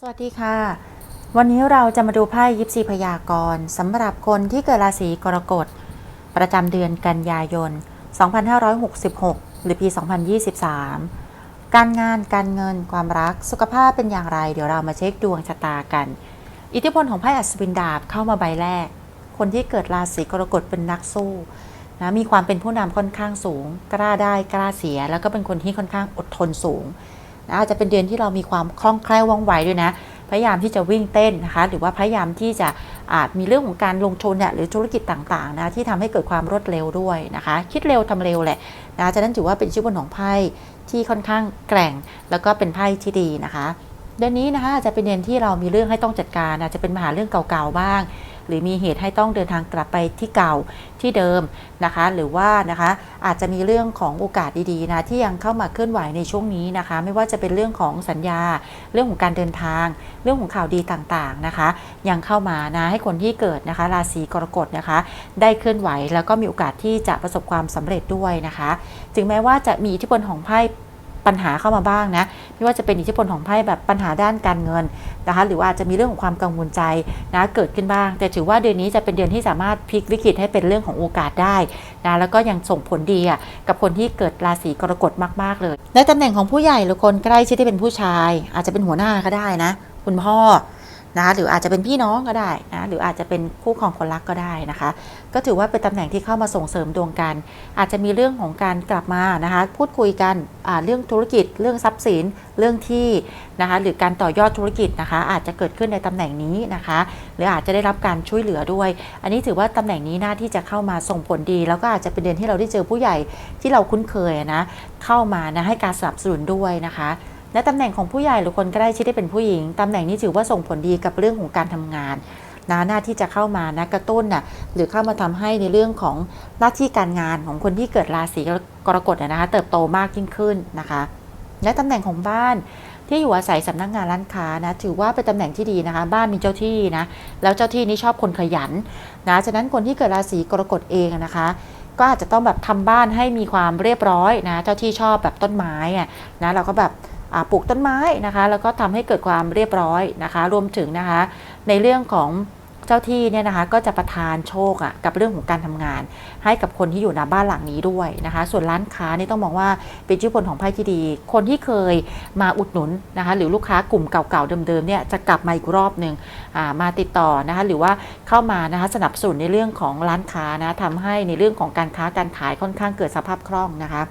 สวัสดีค่ะ วันนี้เราจะมาดูไพ่ยิปซีพยากรณ์สำหรับคนที่เกิดราศีกรกฎ ประจำเดือนกันยายน 2566 หรือปี 2023 การงานการเงินความรักสุขภาพเป็นอย่างไร เดี๋ยวเรามาเช็คดวงชะตากัน อิทธิพลของไพ่อัศวินดาบเข้ามาใบแรก คนที่เกิดราศีกรกฎเป็นนักสู้นะมีความเป็นผู้นำค่อนข้างสูง กล้าได้กล้าเสีย แล้วก็เป็นคนที่ค่อนข้างอดทนสูง นะอาจจะเป็นเดือนที่เรามีความคล่องแคล่วว่องไวด้วยนะ พยายามที่จะวิ่งเต้นนะคะ หรือว่าพยายามที่จะอาจมีเรื่องของการลงทุนเนี่ยหรือธุรกิจต่างๆนะที่ทำให้เกิดความรวดเร็วด้วยนะคะ คิดเร็วทำเร็วแหละนะฉะนั้นถือว่าเป็นชื่อบนของไพ่ที่ค่อนข้างแกร่ง แล้วก็เป็นไพ่ที่ดีนะคะ เดือนนี้นะคะอาจจะเป็นเดือนที่เรามีเรื่องให้ต้องจัดการอาจจะเป็นปัญหาเรื่องเก่าๆบ้าง หรือมีเหตุให้ต้องเดินทางกลับไปที่เก่าที่เดิมนะคะ หรือว่านะคะอาจจะมีเรื่องของโอกาสดีๆนะที่ยังเข้ามาเคลื่อนไหวในช่วงนี้นะคะ ไม่ว่าจะเป็นเรื่องของสัญญา เรื่องของการเดินทาง เรื่องของข่าวดีต่างๆนะคะ ยังเข้ามานะให้คนที่เกิดนะคะ ราศีกรกฎนะคะ ได้เคลื่อนไหวแล้วก็มีโอกาสที่จะประสบความสำเร็จด้วยนะคะ ถึงแม้ว่าจะมีอิทธิพลของไพ่ ปัญหาเข้ามาบ้างนะไม่ว่าจะเป็นอิทธิพลของไพ่แบบปัญหาด้านการเงินนะคะหรือว่าจะมีเรื่องของความกังวลใจนะเกิดขึ้นบ้าง แต่ถือว่าเดือนนี้จะเป็นเดือนที่สามารถพลิกวิกฤตให้เป็นเรื่องของโอกาสได้นะแล้วก็ยังส่งผลดีอะกับคนที่เกิดราศีกรกฎมากๆเลยในตำแหน่งของผู้ใหญ่หรือคนใกล้ชิดที่เป็นผู้ชาย อาจจะเป็นหัวหน้าก็ได้นะ คุณพ่อ นะคะหรืออาจจะเป็นพี่น้องก็ได้นะหรืออาจจะเป็นคู่ครองคนรักก็ได้นะคะ ก็ถือว่าเป็นตำแหน่งที่เข้ามาส่งเสริมดวงกัน อาจจะมีเรื่องของการกลับมานะคะพูดคุยกันเรื่องธุรกิจ เรื่องทรัพย์สินเรื่องที่นะคะหรือการต่อยอดธุรกิจนะคะ อาจจะเกิดขึ้นในตำแหน่งนี้นะคะ หรืออาจจะได้รับการช่วยเหลือด้วย อันนี้ถือว่าตำแหน่งนี้หน้าที่จะเข้ามาส่งผลดี แล้วก็อาจจะเป็นเดือนที่เราได้เจอผู้ใหญ่ที่เราคุ้นเคยนะเข้ามานะให้การสนับสนุนด้วยนะคะ และตำแหน่งของผู้ใหญ่หรือคนใกล้ชิดที่เป็นผู้หญิงตำแหน่งนี้ถือว่าส่งผลดีกับเรื่องของการทำงานนะหน้าที่จะเข้ามานะกระตุ้นน่ะหรือเข้ามาทำให้ในเรื่องของหน้าที่การงานของคนที่เกิดราศีกรกฎนะคะ เติบโตมากยิ่งขึ้นนะคะ และตำแหน่งของบ้านที่อยู่อาศัยสำนักงานร้านค้านะถือว่าเป็นตำแหน่งที่ดีนะคะ บ้านมีเจ้าที่นะแล้วเจ้าที่นี่ชอบคนขยันนะฉะนั้นคนที่เกิดราศีกรกฎเองนะคะก็อาจจะต้องแบบทำบ้านให้มีความเรียบร้อยนะ เจ้าที่ชอบแบบต้นไม้อะนะเราก็แบบ ปลูกต้นไม้นะคะ แล้วก็ทำให้เกิดความเรียบร้อยนะคะ รวมถึงนะคะ ในเรื่องของเจ้าที่เนี่ยนะคะก็จะประทานโชคอะกับเรื่องของการทำงาน ให้กับคนที่อยู่ในบ้านหลังนี้ด้วยนะคะ ส่วนร้านค้านี่ต้องมองว่าเป็นชื่อผลของไพ่ที่ดี คนที่เคยมาอุดหนุนนะคะ หรือลูกค้ากลุ่มเก่าๆเดิมๆเนี่ยจะกลับมาอีกรอบหนึ่งมาติดต่อนะคะ หรือว่าเข้ามานะคะสนับสนุนในเรื่องของร้านค้านะทำให้ในเรื่องของการค้าการขายค่อนข้างเกิดสภาพคล่องนะคะ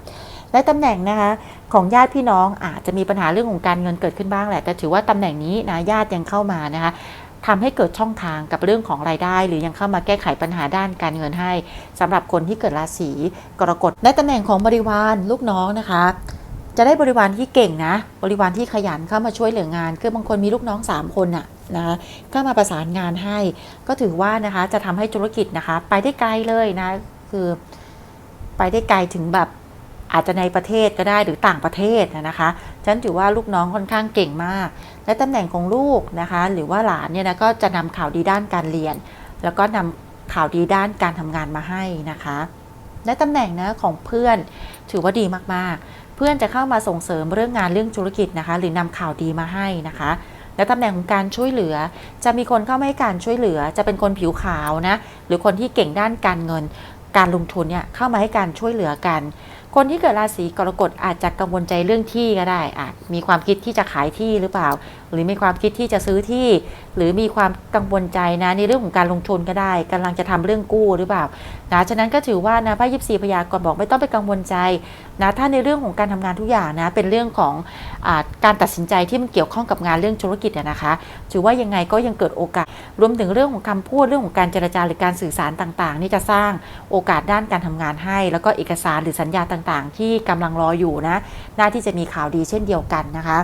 และตำแหน่งนะคะของญาติพี่น้องอาจจะมีปัญหาเรื่องของการเงินเกิดขึ้นบ้างแหละ แต่ถือว่าตำแหน่งนี้นะญาติยังเข้ามานะคะทำให้เกิดช่องทางกับเรื่องของรายได้ หรือยังเข้ามาแก้ไขปัญหาด้านการเงินให้สำหรับคนที่เกิดราศีกรกฎในตำแหน่งของบริวารลูกน้องนะคะ จะได้บริวารที่เก่งนะ บริวารที่ขยันเข้ามาช่วยเหลืองาน คือบางคนมีลูกน้อง 3 คนน่ะนะคะก็มาประสานงานให้ ก็ถือว่านะคะจะทำให้ธุรกิจนะคะ ไปได้ไกลเลยนะคือไปได้ไกลถึงแบบ อาจจะในประเทศก็ได้หรือต่างประเทศนะคะฉันถือว่าลูกน้องค่อนข้างเก่งมาก และตำแหน่งของลูกนะคะ หรือว่าหลานเนี่ยนะก็จะนำข่าวดีด้านการเรียน แล้วก็นำข่าวดีด้านการทำงานมาให้นะคะและตำแหน่งนะของเพื่อนถือว่าดีมากๆ เพื่อนจะเข้ามาส่งเสริมเรื่องงานเรื่องธุรกิจนะคะ หรือนำข่าวดีมาให้นะคะ และตำแหน่งของการช่วยเหลือ จะมีคนเข้ามาให้การช่วยเหลือ จะเป็นคนผิวขาวนะหรือคนที่เก่งด้านการเงิน การลงทุนเนี่ยเข้ามาให้การช่วยเหลือกัน คนที่เกิดราศีกรกฎอาจจะกังวลใจเรื่องที่ก็ได้อาจมีความคิดที่จะขายที่หรือเปล่า หรือมีความคิดที่จะซื้อที่ หรือมีความกังวลใจนะในเรื่องของการลงทุนก็ได้กำลังจะทำเรื่องกู้หรือเปล่านะฉะนั้นก็ถือว่านะพระยิบสีพยากรบอกไม่ต้องไปกังวลใจนะถ้าในเรื่องของการทำงานทุกอย่างนะเป็นเรื่องของอการตัดสินใจที่มันเกี่ยวข้องกับงานเรื่องธุรกิจนะคะ ถือว่ายังไงก็ยังเกิดโอกาส รวมถึงเรื่องของคำพูดเรื่องของการเจรจาหรือการสื่อสารต่างๆ นี่จะสร้างโอกาสด้านการทำงานให้ แล้วก็เอกสารหรือสัญญาต่างๆ ที่กำลังรออยู่นะน่าที่จะมีข่าวดีเช่นเดียวกันนะคะ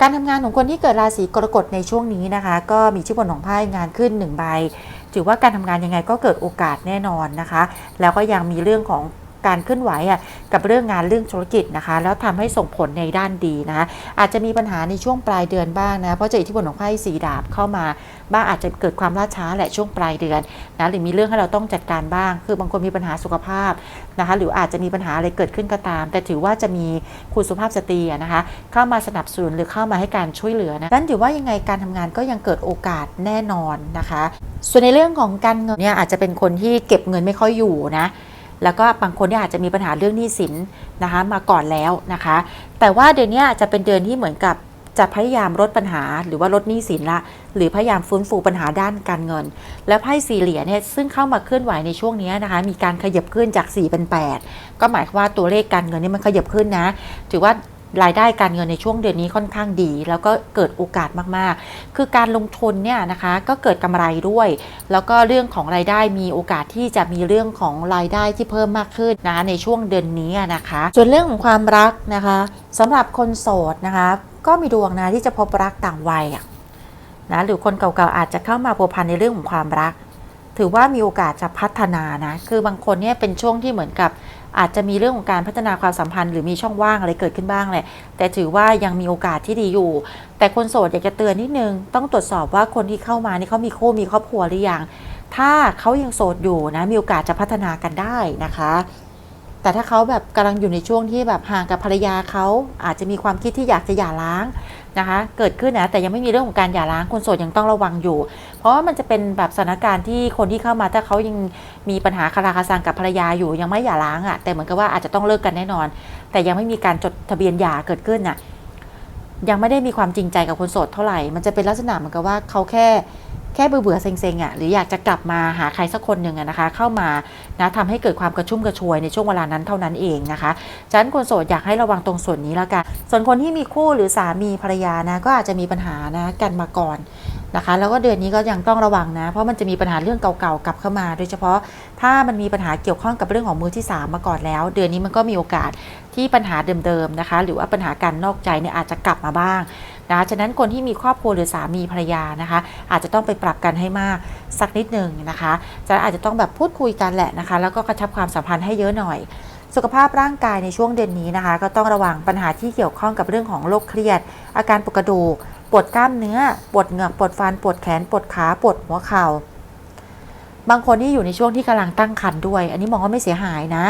การทำงานของคนที่เกิดราศีกรกฎในช่วงนี้นะคะ ก็มีชื่อผลของไพ่งานขึ้นหนึ่งใบถือว่าการทำงานยังไงก็เกิดโอกาสแน่นอนนะคะ แล้วก็ยังมีเรื่องของ การเคลื่อนไหวอะกับเรื่องงานเรื่องธุรกิจนะคะ แล้วทำให้ส่งผลในด้านดีนะคะอาจจะมีปัญหาในช่วงปลายเดือนบ้างนะเพราะจะอิทธิพลของไพ่สีดาบเข้ามา บ้างอาจจะเกิดความล่าช้าแหละช่วงปลายเดือนนะหรือมีเรื่องให้เราต้องจัดการบ้าง คือบางคนมีปัญหาสุขภาพนะคะหรืออาจจะมีปัญหาอะไรเกิดขึ้นก็ตาม แต่ถือว่าจะมีคุณสุภาพสตรีนะคะเข้ามาสนับสนุนหรือเข้ามาให้การช่วยเหลือนะนั้นถือว่ายังไงการทำงานก็ยังเกิดโอกาสแน่นอนนะคะ ส่วนในเรื่องของการเงินเนี่ยอาจจะเป็นคนที่เก็บเงินไม่ค่อยอยู่นะ แล้วก็บางคนที่อาจจะมีปัญหาเรื่องหนี้สินนะคะมาก่อนแล้วนะคะ แต่ว่าเดือนนี้จะเป็นเดือนที่เหมือนกับจะพยายามลดปัญหาหรือว่าลดหนี้สินละ หรือพยายามฟื้นฟูปัญหาด้านการเงิน และไพ่สี่เหลี่ยมเนี่ยซึ่งเข้ามาเคลื่อนไหวในช่วงนี้นะคะ มีการขยับขึ้นจาก4เป็น8ก็หมายความว่าตัวเลขการเงินนี่มันขยับขึ้นนะ ถือว่า รายได้การเงินในช่วงเดือนนี้ค่อนข้างดี แล้วก็เกิดโอกาสมากๆ คือการลงทุนเนี่ยนะคะก็เกิดกำไรด้วย แล้วก็เรื่องของรายได้มีโอกาสที่จะมีเรื่องของรายได้ที่เพิ่มมากขึ้นนะในช่วงเดือนนี้นะคะ ส่วนเรื่องของความรักนะคะสำหรับคนโสดนะคะก็มีดวงนะที่จะพบรักต่างวัยนะหรือคนเก่าๆอาจจะเข้ามาพัวพันในเรื่องของความรัก ถือว่ามีโอกาสจะพัฒนานะคือบางคนเนี่ยเป็นช่วงที่เหมือนกับ อาจจะมีเรื่องของการพัฒนาความสัมพันธ์หรือมีช่องว่างอะไรเกิดขึ้นบ้างแหละแต่ถือว่ายังมีโอกาสที่ดีอยู่ แต่คนโสดอยากจะเตือนนิดนึง ต้องตรวจสอบว่าคนที่เข้ามานี่เขามีคู่มีครอบครัวหรือยังถ้าเขายังโสดอยู่นะมีโอกาสจะพัฒนากันได้นะคะ แต่ถ้าเขาแบบกำลังอยู่ในช่วงที่แบบห่างกับภรรยาเขาอาจจะมีความคิดที่อยากจะหย่าร้างนะคะ เกิดขึ้นนะแต่ยังไม่มีเรื่องของการหย่าร้างคนโสดยังต้องระวังอยู่ เพราะว่ามันจะเป็นแบบสถานการณ์ที่คนที่เข้ามาถ้าเขายังมีปัญหาคาราคาซังกับภรรยาอยู่ยังไม่หย่าร้างอะ่ะแต่เหมือนกับว่าอาจจะต้องเลิกกันแน่นอน แต่ยังไม่มีการจดทะเบียนหย่าเกิดขึ้นน่ะยังไม่ได้มีความจริงใจกับคนโสดเท่าไหร่ มันจะเป็นลักษณะเหมือนกับว่าเขาแค่ แค่เบื่อเบื่อเซ็งๆอะหรืออยากจะกลับมาหาใครสักคนหนึ่งนะคะ เข้ามานะทำให้เกิดความกระชุ่มกระชวยในช่วงเวลานั้นเท่านั้นเองนะคะฉะนั้นคนโสดอยากให้ระวังตรงส่วนนี้แล้วกันส่วนคนที่มีคู่หรือสามีภรรยานะก็อาจจะมีปัญหานะกันมาก่อนนะคะ แล้วก็เดือนนี้ก็ยังต้องระวังนะ เพราะมันจะมีปัญหาเรื่องเก่าๆกลับเข้ามา โดยเฉพาะถ้ามันมีปัญหาเกี่ยวข้องกับเรื่องของมือที่ 3 มาก่อนแล้ว เดือนนี้มันก็มีโอกาสที่ปัญหาเดิมๆนะคะ หรือว่าปัญหาการนอกใจเนี่ยอาจจะกลับมาบ้าง นะฉะนั้นคนที่มีครอบครัวหรือสามีภรรยานะคะ อาจจะต้องไปปรับกันให้มากสักนิดหนึ่งนะคะจะอาจจะต้องแบบพูดคุยกันแหละนะคะ แล้วก็กระชับความสัมพันธ์ให้เยอะหน่อย สุขภาพร่างกายในช่วงเดือนนี้นะคะ ก็ต้องระวังปัญหาที่เกี่ยวข้องกับเรื่องของโรคเครียด อาการปวดกระดูกปวดกล้ามเนื้อปวดเหงือกปวดฟันปวดแขนปวดขาปวดหัวเข่าบางคนที่อยู่ในช่วงที่กำลังตั้งครรภ์ด้วย อันนี้มองว่าไม่เสียหายนะ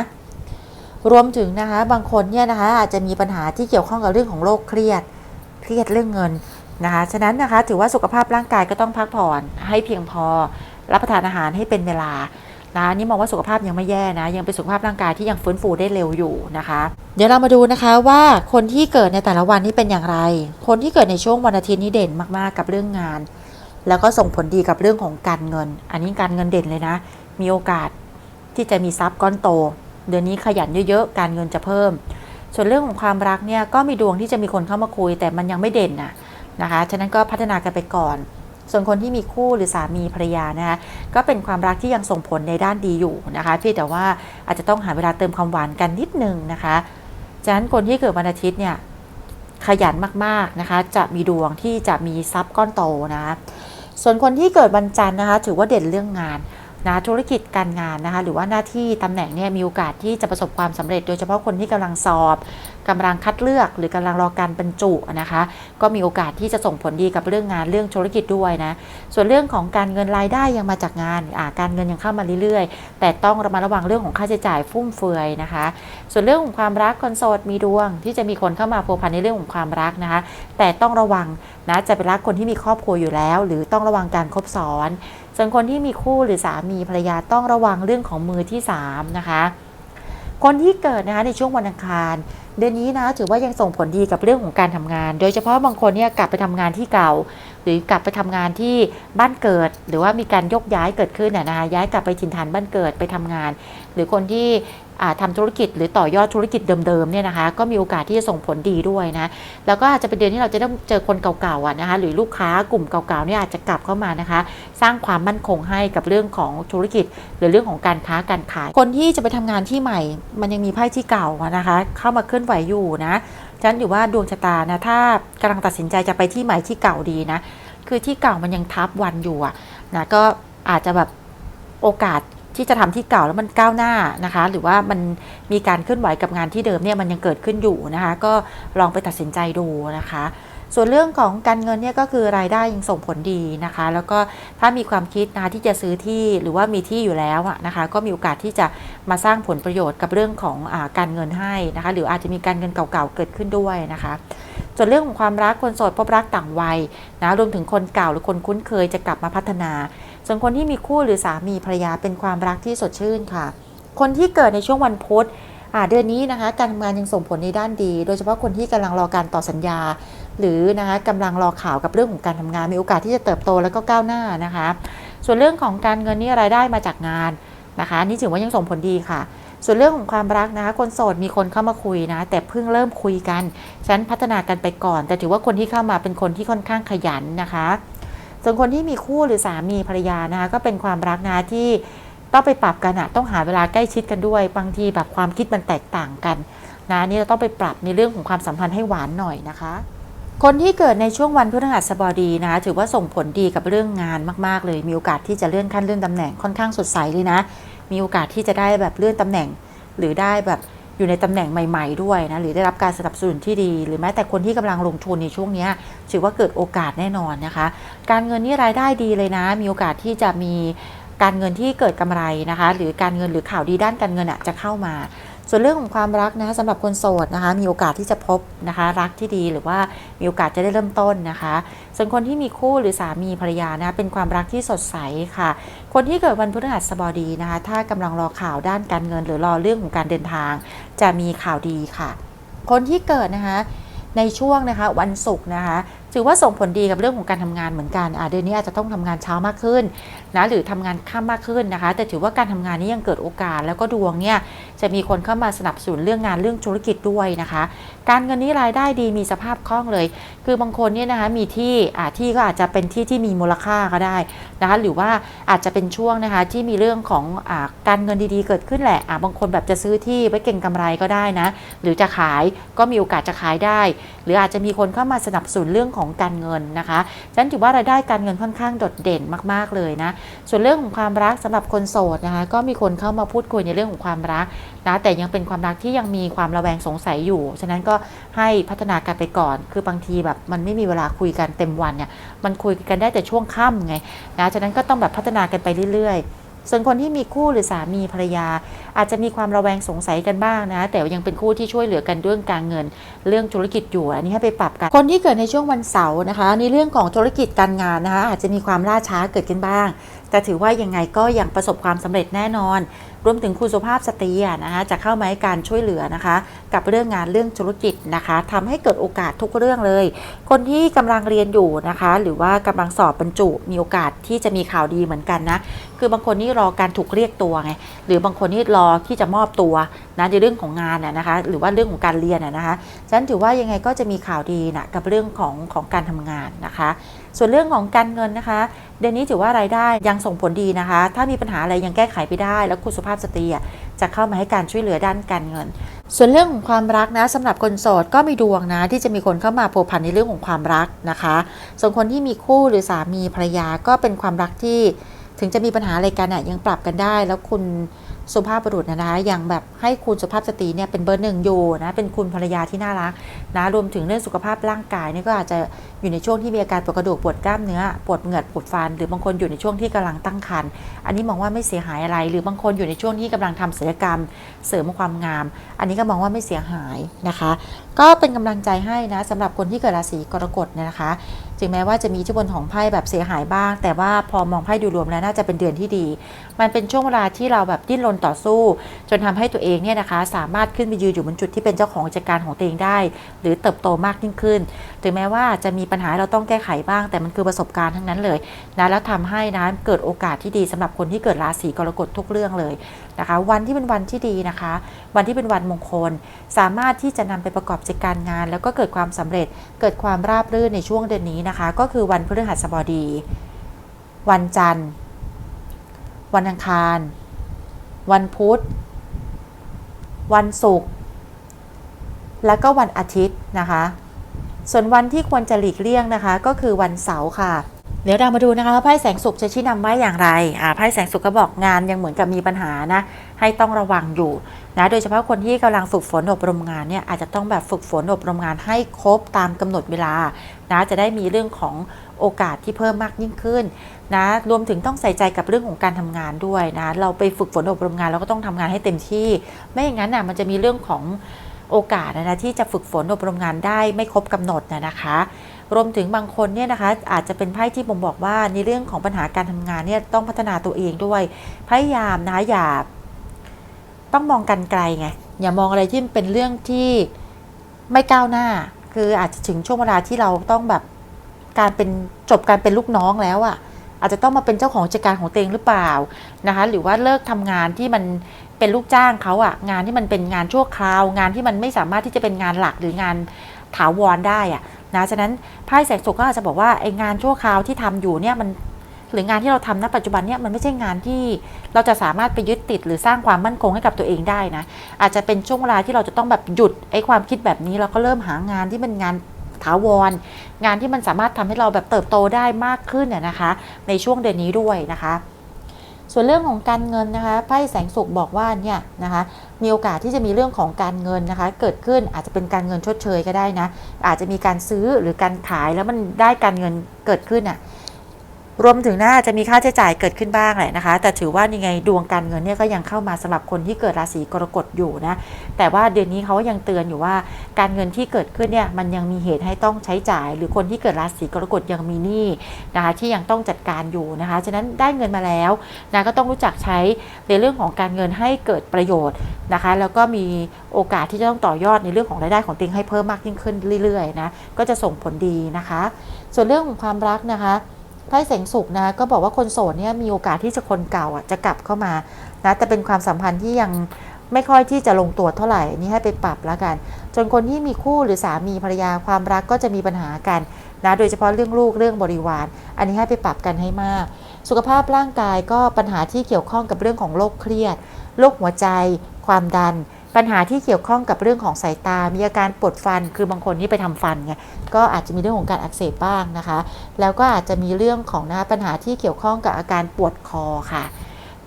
รวมถึงนะคะ บางคนเนี่ยนะคะอาจจะมีปัญหาที่เกี่ยวข้องกับเรื่องของโรคเครียด เครียดเรื่องเงินนะคะ ฉะนั้นนะคะถือว่าสุขภาพร่างกายก็ต้องพักผ่อนให้เพียงพอ รับประทานอาหารให้เป็นเวลานะนี่มองว่าสุขภาพยังไม่แย่นะ ยังเป็นสุขภาพร่างกายที่ยังฟื้นฟูได้เร็วอยู่นะคะ เดี๋ยวเรามาดูนะคะว่าคนที่เกิดในแต่ละวันนี่เป็นอย่างไร คนที่เกิดในช่วงวันอาทิตย์นี่เด่นมากๆกับเรื่องงาน แล้วก็ส่งผลดีกับเรื่องของการเงิน อันนี้การเงินเด่นเลยนะ มีโอกาสที่จะมีทรัพย์ก้อนโต เดือนนี้ขยันเยอะๆ การเงินจะเพิ่ม ส่วนเรื่องของความรักเนี่ยก็มีดวงที่จะมีคนเข้ามาคุย แต่มันยังไม่เด่นนะนะคะ ฉะนั้นก็พัฒนากันไปก่อน ส่วนคนที่มีคู่หรือสามีภรรยานะคะก็เป็นความรักที่ยังส่งผลในด้านดีอยู่นะคะเพียงแต่ว่าอาจจะต้องหาเวลาเติมความหวานกันนิดนึงนะคะฉะนั้นคนที่เกิดวันอาทิตย์เนี่ยขยันมากๆนะคะ จะมีดวงที่จะมีทรัพย์ก้อนโตนะคะส่วนคนที่เกิดวันจันทร์นะคะ ถือว่าเด่นเรื่องงาน นะธุรกิจการงานนะคะหรือว่าหน้าที่ตำแหน่งเนี่ยมีโอกาสที่จะประสบความสำเร็จ โดยเฉพาะคนที่กำลังสอบ กำลังคัดเลือกหรือกำลังรอการบรรจุนะคะ ก็มีโอกาสที่จะส่งผลดีกับเรื่องงานเรื่องธุรกิจด้วยนะ ส่วนเรื่องของการเงินรายได้ยังมาจากงานการเงินยังเข้ามาเรื่อยๆ แต่ต้องระมัดระวังเรื่องของค่าใช้จ่ายฟุ่มเฟือยนะคะ ส่วนเรื่องของความรักคนโสดมีดวง ที่จะมีคนเข้ามาพัวพันในเรื่องของความรักนะคะ แต่ต้องระวังนะจะไปรักคนที่มีครอบครัวอยู่แล้ว หรือต้องระวังการคบซ้อนส่วนคนที่มีคู่หรือสามีภรรยาต้องระวังเรื่องของมือที่3นะคะ คนที่เกิดนะคะในช่วงวันอังคาร เดือนนี้นะถือว่ายังส่งผลดีกับเรื่องของการทำงาน โดยเฉพาะบางคนเนี่ยกลับไปทำงานที่เก่า หรือกลับไปทำงานที่บ้านเกิด หรือว่ามีการยกย้ายเกิดขึ้นน่ะนะย้ายกลับไปถิ่นฐานบ้านเกิดไปทำงาน หรือคนที่ อ่าทำธุรกิจหรือต่อยอดธุรกิจเดิมๆเนี่ยนะคะ ก็มีโอกาสที่จะส่งผลดีด้วยนะ แล้วก็อาจจะเป็นเดือนที่เราจะต้องเจอคนเก่าๆนะคะ หรือลูกค้ากลุ่มเก่าๆเนี่ยอาจจะกลับเข้ามานะคะ สร้างความมั่นคงให้กับเรื่องของธุรกิจ หรือเรื่องของการค้าการขาย คนที่จะไปทำงานที่ใหม่ มันยังมีไพ่ที่เก่านะคะ เข้ามาเคลื่อนไหวอยู่นะฉะนั้นอยู่ว่าดวงชะตานะถ้ากำลังตัดสินใจจะไปที่ใหม่ที่เก่าดีนะคือที่เก่ามันยังทับวันอยู่อะนะก็อาจจะแบบโอกาส ที่จะทำที่เก่าแล้วมันก้าวหน้านะคะ หรือว่ามันมีการเคลื่อนไหวกับงานที่เดิมเนี่ยมันยังเกิดขึ้นอยู่นะคะ ก็ลองไปตัดสินใจดูนะคะ ส่วนเรื่องของการเงินเนี่ยก็คือรายได้ยังส่งผลดีนะคะ แล้วก็ถ้ามีความคิดนะที่จะซื้อที่หรือว่ามีที่อยู่แล้วอะนะคะ ก็มีโอกาสที่จะมาสร้างผลประโยชน์กับเรื่องของอการเงินให้นะคะ หรืออาจจะมีการเงินเก่าๆเกิดขึ้นด้วยนะคะส่วนเรื่องของความรักคนโสดพบรักต่างวัยนะรวมถึงคนเก่าหรือคนคุ้นเคยจะกลับมาพัฒนา ส่วนคนที่มีคู่หรือสามีภรรยาเป็นความรักที่สดชื่นค่ะ คนที่เกิดในช่วงวันพุธเดือนนี้นะคะการทำงานยังส่งผลในด้านดี โดยเฉพาะคนที่กำลังรอการต่อสัญญา หรือนะคะกำลังรอข่าวกับเรื่องของการทำงานมีโอกาสที่จะเติบโตแล้วก็ก้าวหน้านะคะ ส่วนเรื่องของการเงินนี่รายได้มาจากงานนะคะนี่ถือว่ายังส่งผลดีค่ะ ส่วนเรื่องของความรักนะคะ คนโสดมีคนเข้ามาคุยนะ แต่เพิ่งเริ่มคุยกันฉันพัฒนากันไปก่อน แต่ถือว่าคนที่เข้ามาเป็นคนที่ค่อนข้างขยันนะคะ ส่วนคนที่มีคู่หรือสามีภรรยานะคะก็เป็นความรักนะที่ต้องไปปรับกันอะต้องหาเวลาใกล้ชิดกันด้วย บางทีแบบความคิดมันแตกต่างกันนะนนี่เราต้องไปปรับในเรื่องของความสัมพันธ์ให้หวานหน่อยนะคะ คนที่เกิดในช่วงวันพฤหัสบดีนะคะถือว่าส่งผลดีกับเรื่องงานมากๆ เลย มีโอกาสที่จะเลื่อนขั้นเลื่อนตำแหน่งค่อนข้างสดใสเลยนะ มีโอกาสที่จะได้แบบเลื่อนตำแหน่ง หรือได้แบบ อยู่ในตำแหน่งใหม่ ๆ ด้วยนะหรือได้รับการสนับสนุนที่ดี หรือแม้แต่คนที่กำลังลงทุนในช่วงนี้ถือว่าเกิดโอกาสแน่นอนนะคะ การเงินนี่รายได้ดีเลยนะ มีโอกาสที่จะมีการเงินที่เกิดกำไรนะคะ หรือการเงินหรือข่าวดีด้านการเงินอะจะเข้ามา ส่วนเรื่องของความรักนะสำหรับคนโสดนะคะ มีโอกาสที่จะพบนะคะ รักที่ดีหรือว่ามีโอกาสจะได้เริ่มต้นนะคะ ส่วนคนที่มีคู่หรือสามีภรรยานะเป็นความรักที่สดใสค่ะ คนที่เกิดวันพฤหัสบดีนะคะ ถ้ากำลังรอข่าวด้านการเงิน หรือรอเรื่องของการเดินทาง จะมีข่าวดีค่ะ คนที่เกิดนะคะในช่วงนะคะวันศุกร์นะคะ ถือว่าส่งผลดีกับเรื่องของการทำงานเหมือนกันอาเดือนนี้อาจจะต้องทำงานเช้ามากขึ้นนะหรือทำงานค่ำมากขึ้นนะคะ แต่ถือว่าการทำงานนี้ยังเกิดโอกาส แล้วก็ดวงเนี่ยจะมีคนเข้ามาสนับสนุนเรื่องงานเรื่องธุรกิจด้วยนะคะ การเงินนี้รายได้ดีมีสภาพคล่องเลย คือบางคนเนี่ยนะคะมีที่อาที่ก็อาจจะเป็นที่ที่มีมูลค่าก็ได้นะคะหรือว่าอาจจะเป็นช่วงนะคะที่มีเรื่องของอาการเงินดีๆ เกิดขึ้นแหละอาบางคนแบบจะซื้อที่ไว้เก่งกำไรก็ได้นะหรือจะขายก็มีโอกาสจะขายได้ หรืออาจจะมีคนเข้ามาสนับสนุนเรื่องของการเงินนะคะฉะนันถือว่ารายได้การเงินค่อนข้างโดดเด่นมากๆเลยนะ ส่วนเรื่องของความรักสำหรับคนโสดนะคะ ก็มีคนเข้ามาพูดคุยในเรื่องของความรักนะแต่ยังเป็นความรักที่ยังมีความระแวงสงสัยอยู่ ฉะนั้นก็ให้พัฒนากันไปก่อน คือบางทีแบบมันไม่มีเวลาคุยกันเต็มวันเนี่ย มันคุยกันได้แต่ช่วงค่ำไงนะ ฉะนั้นก็ต้องแบบพัฒนากันไปเรื่อยๆ ส่วนคนที่มีคู่หรือสามีภรรยา อาจจะมีความระแวงสงสัยกันบ้างนะ แต่ยังเป็นคู่ที่ช่วยเหลือกันเรื่องการเงิน เรื่องธุรกิจอยู่อันนี้ให้ไปปรับกัน คนที่เกิดในช่วงวันเสาร์นะคะ ในเรื่องของธุรกิจการงานนะคะ อาจจะมีความล่าช้าเกิดขึ้นบ้าง แต่ถือว่ายังไงก็ยังประสบความสำเร็จแน่นอน รวมถึงคุณสุภาพสตรีนะคะจะเข้ามาให้การช่วยเหลือนะคะ กับเรื่องงานเรื่องธุรกิจนะคะทำให้เกิดโอกาสทุกเรื่องเลย คนที่กำลังเรียนอยู่นะคะ หรือว่ากำลังสอบบรรจุมีโอกาสที่จะมีข่าวดีเหมือนกันนะ คือบางคนนี่รอการถูกเรียกตัวไงหรือบางคนนี่รอที่จะมอบตัวนะในเรื่องของงานน่ะนะคะ หรือว่าเรื่องของการเรียนน่ะนะคะฉะนั้นถือว่ายังไงก็จะมีข่าวดีนะกับเรื่องของของการทำงานนะคะ ส่วนเรื่องของการเงินนะคะ เดือนนี้ถือว่ารายได้ยังส่งผลดีนะคะ ถ้ามีปัญหาอะไรยังแก้ไขไปได้ แล้วคุณสุภาพสตรีจะเข้ามาให้การช่วยเหลือด้านการเงิน ส่วนเรื่องของความรักนะสำหรับคนโสดก็มีดวงนะ ที่จะมีคนเข้ามาพัวพันในเรื่องของความรักนะคะ ส่วนคนที่มีคู่หรือสามีภรรยาก็เป็นความรักที่ ถึงจะมีปัญหาอะไรกันอะยังปรับกันได้ แล้วคุณสุภาพบุรุษนะนะคะยังแบบให้คุณสุภาพสตรีเนี่ยเป็นเบอร์หนึ่งอยู่นะเป็นคุณภรรยาที่น่ารักนะรวมถึงเรื่องสุขภาพร่างกายนี่ก็อาจจะอยู่ในช่วงที่มีอาการปวดกระดูกปวดกล้ามเนื้อปวดเหงือกปวดฟัน หรือบางคนอยู่ในช่วงที่กำลังตั้งครรภ์อันนี้มองว่าไม่เสียหายอะไร หรือบางคนอยู่ในช่วงที่กำลังทำศัลยกรรม เสริมความงาม อันนี้ก็มองว่าไม่เสียหายนะคะ ก็เป็นกำลังใจให้นะสำหรับคนที่เกิดราศีกรกฎเนี่ยนะคะถึงแม้ว่าจะมีอิทธิพลของไพ่แบบเสียหายบ้าง แต่ว่าพอมองไพ่ดูรวมแล้วน่าจะเป็นเดือนที่ดี มันเป็นช่วงเวลาที่เราแบบดิ้นรนต่อสู้ จนทำให้ตัวเองเนี่ยนะคะ สามารถขึ้นไปยืนอยู่บนจุดที่เป็นเจ้าของกิจการของตัวเองได้ หรือเติบโตมากยิ่งขึ้น ถึงแม้ว่าจะมีปัญหาเราต้องแก้ไขบ้าง แต่มันคือประสบการณ์ทั้งนั้นเลยนะแล้วทำให้นะเกิดโอกาสที่ดีสำหรับคนที่เกิดราศีกรกฎทุกเรื่องเลยนะคะ วันที่เป็นวันที่ดีนะคะ วันที่เป็นวันมงคล สามารถที่จะนำไปประกอบกิจการงาน แล้วก็เกิดความสำเร็จเกิดความราบรื่นในช่วงเดือนนี้นะคะ ก็คือวันพฤหัสบดี วันจันทร์ วันอังคาร วันพุธ วันศุกร์และก็วันอาทิตย์นะคะ ส่วนวันที่ควรจะหลีกเลี่ยงนะคะ ก็คือวันเสาร์ค่ะ เดี๋ยวเรามาดูนะคะว่าไพ่แสงสุขจะชี้นำไว้อย่างไรอ่าไพ่แสงสุขก็บอกงานยังเหมือนกับมีปัญหานะ ให้ต้องระวังอยู่นะโดยเฉพาะคนที่กำลังฝึกฝนอบรมงานเนี่ยอาจจะต้องแบบฝึกฝนอบรมงานให้ครบตามกำหนดเวลานะจะได้มีเรื่องของโอกาสที่เพิ่มมากยิ่งขึ้นนะรวมถึงต้องใส่ใจกับเรื่องของการทำงานด้วยนะเราไปฝึกฝนอบรมงานเราก็ต้องทำงานให้เต็มที่ ไม่อย่างนั้นน่ะมันจะมีเรื่องของ โอกาสนะนะที่จะฝึกฝนอบรมงานได้ไม่ครบกำหนดนะนะคะ รวมถึงบางคนเนี่ยนะคะอาจจะเป็นไพ่ที่ผมบอกว่าในเรื่องของปัญหาการทำงานเนี่ยต้องพัฒนาตัวเองด้วย พยายามนะอย่าต้องมองกันไกลไงอย่ามองอะไรที่เป็นเรื่องที่ไม่ก้าวหน้า คืออาจจะถึงช่วงเวลาที่เราต้องแบบการเป็นจบการเป็นลูกน้องแล้วอะ่ะอาจจะต้องมาเป็นเจ้าของกิจการของตัวเองหรือเปล่านะคะหรือว่าเลิกทำงานที่มัน เป็นลูกจ้างเขาอะ่ะงานที่มันเป็นงานชั่วคราว งานที่มันไม่สามารถที่จะเป็นงานหลักหรืองานถาวรได้อะ่ะนะฉะนั้นไพ่แสงสุขก็อาจจะบอกว่าไอ้งานชั่วคราวที่ทำอยู่เนี่ยมันหรืองานที่เราทำณปัจจุบันเนี่ยมันไม่ใช่งานที่เราจะสามารถไปยึดติดหรือสร้างความมั่นคงให้กับตัวเองได้นะ อาจจะเป็นช่วงเวลาที่เราจะต้องแบบหยุดไอ้ความคิดแบบนี้เราก็เริ่มหางานที่เป็นงานถาวรงานที่มันสามารถทำให้เราแบบเติบโตได้มากขึ้นน่ยนะคะ ในช่วงเดือนนี้ด้วยนะคะ ส่วนเรื่องของการเงินนะคะไพ่แสงสุขบอกว่าเนี่ยนะคะมีโอกาสที่จะมีเรื่องของการเงินนะคะ เกิดขึ้นอาจจะเป็นการเงินชดเชยก็ได้นะ อาจจะมีการซื้อหรือการขายแล้วมันได้การเงินเกิดขึ้นอะ รวมถึงน่าจะมีค่าใช้จ่ายเกิดขึ้นบ้างแหละนะคะ แต่ถือว่ายังไงดวงการเงินเนี่ยก็ยังเข้ามาสำหรับคนที่เกิดราศีกรกฎอยู่นะ แต่ว่าเดือนนี้เขายังเตือนอยู่ว่าการเงินที่เกิดขึ้นเนี่ยมันยังมีเหตุให้ต้องใช้จ่าย หรือคนที่เกิดราศีกรกฎยังมีหนี้นะคะที่ยังต้องจัดการอยู่นะคะฉะนั้นได้เงินมาแล้วนะก็ต้องรู้จักใช้ในเรื่องของการเงินให้เกิดประโยชน์นะคะ แล้วก็มีโอกาสที่จะต้องต่อยอดในเรื่องของรายได้ของตัวเองให้เพิ่มมากยิ่งขึ้นเรื่อยๆนะก็จะส่งผลดีนะคะ ส่วนเรื่องของความรักนะคะ ไพ่แสงสุขนะก็บอกว่าคนโสดเนี่ยมีโอกาสที่จะคนเก่าอะจะกลับเข้ามานะแต่เป็นความสัมพันธ์ที่ยังไม่ค่อยที่จะลงตัวเท่าไหร่นี่ให้ไปปรับแล้วกัน จนคนที่มีคู่หรือสามีภรรยาความรักก็จะมีปัญหากันนะโดยเฉพาะเรื่องลูกเรื่องบริวาร อันนี้ให้ไปปรับกันให้มาก สุขภาพร่างกายก็ปัญหาที่เกี่ยวข้องกับเรื่องของโรคเครียดโรคหัวใจ ความดัน ปัญหาที่เกี่ยวข้องกับเรื่องของสายตา มีอาการปวดฟัน คือบางคนที่ไปทำฟันไง ก็อาจจะมีเรื่องของการอักเสบบ้างนะคะ แล้วก็อาจจะมีเรื่องของนะปัญหาที่เกี่ยวข้องกับอาการปวดคอค่ะ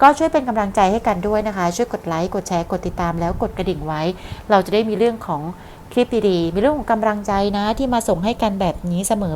ก็ช่วยเป็นกำลังใจให้กันด้วยนะคะ ช่วยกดไลค์ กดแชร์ กดติดตาม แล้วกดกระดิ่งไว้ เราจะได้มีเรื่องของคลิปดีๆ มีเรื่องของกำลังใจนะที่มาส่งให้กันแบบนี้เสมอ